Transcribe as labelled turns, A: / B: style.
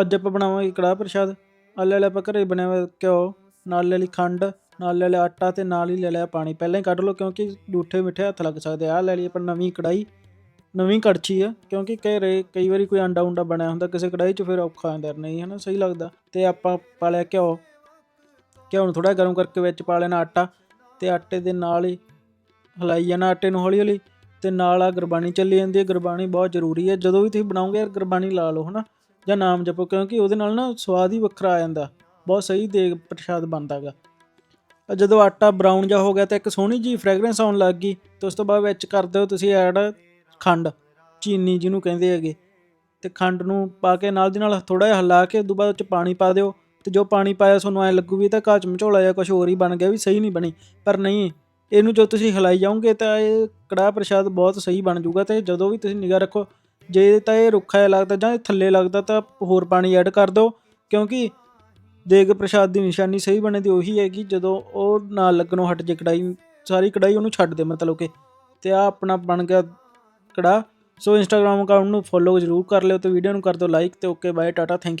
A: ਅੱਜ ਆਪਾਂ ਬਣਾਵਾਂਗੇ ਕੜਾਹ ਪ੍ਰਸ਼ਾਦ। ਆ ਲੈ ਲਿਆ ਆਪਾਂ ਘਰੇ ਬਣਿਆ ਹੋਇਆ ਘਿਓ, ਨਾਲ ਲੈ ਲਈ ਖੰਡ, ਨਾਲ ਲੈ ਲਿਆ ਆਟਾ ਤੇ ਨਾਲ ਹੀ ਲੈ ਲਿਆ ਪਾਣੀ। ਪਹਿਲਾਂ ਹੀ ਕੱਢ ਲਓ ਕਿਉਂਕਿ ਡੂਠੇ ਮਿੱਠੇ ਹੱਥ ਲੱਗ ਸਕਦੇ ਆ। ਆਹ ਲੈ ਲਈ ਆਪਾਂ ਨਵੀਂ ਕੜਾਈ ਨਵੀਂ ਕੜਛੀ ਆ। ਕਿਉਂਕਿ ਘਰੇ ਕਈ ਵਾਰੀ ਕੋਈ ਅੰਡਾ ਉਂਡਾ ਬਣਿਆ ਹੁੰਦਾ ਕਿਸੇ ਕੜਾਈ 'ਚ ਫਿਰ ਔਖਾ ਹੁੰਦਾ ਜਾਂਦਾ। ਨਹੀਂ, ਹਨਾ? ਸਹੀ ਲੱਗਦਾ। ਤੇ ਆਪਾਂ ਪਾ ਲਿਆ ਘਿਓ। ਘਿਓ ਨੂੰ ਥੋੜਾ ਗਰਮ ਕਰਕੇ ਵਿੱਚ ਪਾ ਲੈਣਾ ਆਟਾ ਤੇ ਆਟੇ ਦੇ ਨਾਲ ਹੀ ਹਲਾਈ ਜਾਣਾ ਆਟੇ ਨੂੰ ਹੌਲੀ ਹੌਲੀ। ਤੇ ਨਾਲ ਆ ਗੁਰਬਾਣੀ ਚੱਲੀ ਜਾਂਦੀ ਹੈ। ਗੁਰਬਾਣੀ ਬਹੁਤ ਜ਼ਰੂਰੀ ਹੈ। ਜਦੋਂ ਵੀ ਤੁਸੀਂ ਬਣਾਓਗੇ ਯਾਰ ਗੁਰਬਾਣੀ ਲਾ ਲਓ, ਹਨਾ? ਜਾਂ ਨਾਮ ਜਪੋ, ਕਿਉਂਕਿ ਉਹਦੇ ਨਾਲ ਨਾ ਸਵਾਦ ਹੀ ਵੱਖਰਾ ਆ ਜਾਂਦਾ। ਬਹੁਤ ਸਹੀ ਦੇਗ ਪ੍ਰਸ਼ਾਦ ਬਣਦਾ ਗਾ। ਜਦੋਂ ਆਟਾ ਬਰਾਊਨ ਜਿਹਾ ਹੋ ਗਿਆ ਤਾਂ ਇੱਕ ਸੋਹਣੀ ਜੀ ਫ੍ਰੈਗਰੈਂਸ ਆਉਣ ਲੱਗ ਗਈ ਤੇ ਉਸ ਤੋਂ ਬਾਅਦ ਵਿੱਚ ਕਰ ਦਿਓ ਤੁਸੀਂ ਐਡ ਖੰਡ, ਚੀਨੀ ਜਿਹਨੂੰ ਕਹਿੰਦੇ ਹੈਗੇ। ਤੇ ਖੰਡ ਨੂੰ ਪਾ ਕੇ ਨਾਲ ਦੀ ਨਾਲ ਥੋੜਾ ਜਿਹਾ ਹਿਲਾ ਕੇ ਉਦੋਂ ਬਾਅਦ ਉਹ ਚ ਪਾਣੀ ਪਾ ਦਿਓ। ਤੇ ਜੋ ਪਾਣੀ ਪਾਇਆ ਤੁਹਾਨੂੰ ਐ ਲੱਗੂ ਵੀ ਤਾਂ ਕਾਚ ਮਝੋਲਾ ਜਾਂ ਕੁਝ ਹੋਰ ਹੀ ਬਣ ਗਿਆ ਵੀ ਸਹੀ ਨਹੀਂ ਬਣੀ। ਪਰ ਨਹੀਂ, ਇਹਨੂੰ ਜੋ ਤੁਸੀਂ ਹਿਲਾਈ ਜਾਓਗੇ ਤਾਂ ਇਹ ਕੜਾਹ ਪ੍ਰਸ਼ਾਦ ਬਹੁਤ ਸਹੀ ਬਣ ਜਾਊਗਾ ਤੇ ਜਦੋਂ ਵੀ ਤੁਸੀਂ ਨਿਗਾਹ ਰੱਖੋ ਜੇ ਤਾਂ ਇਹ ਰੁੱਖਾ ਜਿਹਾ ਲੱਗਦਾ ਜਾਂ ਇਹ ਥੱਲੇ ਲੱਗਦਾ ਤਾਂ ਹੋਰ ਪਾਣੀ ਐਡ ਕਰ ਦਿਓ, ਕਿਉਂਕਿ ਦੇਗ ਪ੍ਰਸ਼ਾਦ ਦੀ ਨਿਸ਼ਾਨੀ ਸਹੀ ਬਣੇ ਦੀ ਉਹੀ ਹੈਗੀ, ਜਦੋਂ ਉਹ ਨਾਲ ਲੱਗਣੋਂ ਹਟ ਜੇ ਕੜਾਈ ਸਾਰੀ ਕੜਾਈ ਉਹਨੂੰ ਛੱਡ ਦੇ ਮਤਲਬ ਕਿ, ਤੇ ਆ ਆਪਣਾ ਬਣ ਗਿਆ ਕੜਾਹ। ਸੋ ਇੰਸਟਾਗ੍ਰਾਮ ਅਕਾਊਂਟ ਨੂੰ ਫੋਲੋ ਜ਼ਰੂਰ ਕਰ ਲਿਓ ਤੇ ਵੀਡੀਓ ਨੂੰ ਕਰ ਦਿਓ ਲਾਈਕ ਤੇ okay bye tata thank you